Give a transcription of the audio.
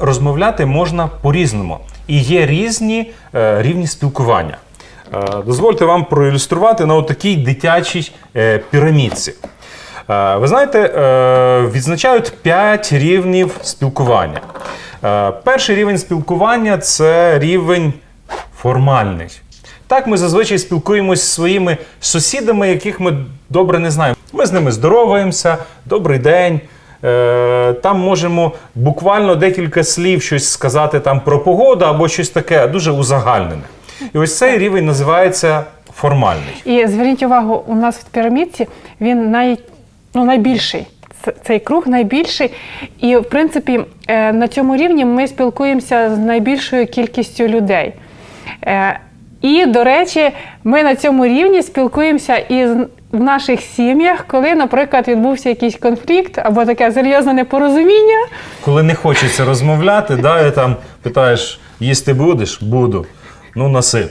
Розмовляти можна по-різному. І є різні е, рівні спілкування. Е, дозвольте вам проілюструвати на такій дитячій е, пірамідці. Е, ви знаєте, е, відзначають 5 рівнів спілкування. Е, перший рівень спілкування це рівень формальний. Так ми зазвичай спілкуємось зі своїми сусідами, яких ми добре не знаємо. Ми з ними здороваємося, добрий день. Е, Там можемо буквально декілька слів щось сказати там про погоду або щось таке дуже узагальнене. І ось цей рівень називається формальний. І зверніть увагу, у нас в пірамідці він най, ну, найбільший. Цей круг найбільший. І, в принципі, е, на цьому рівні ми спілкуємося з найбільшою кількістю людей. Е, І, до речі, ми на цьому рівні спілкуємося і з- в наших сім'ях, коли, наприклад, відбувся якийсь конфлікт або таке серйозне непорозуміння. Коли не хочеться розмовляти, да, і там питаєш, їсти будеш? Буду. Ну, насип.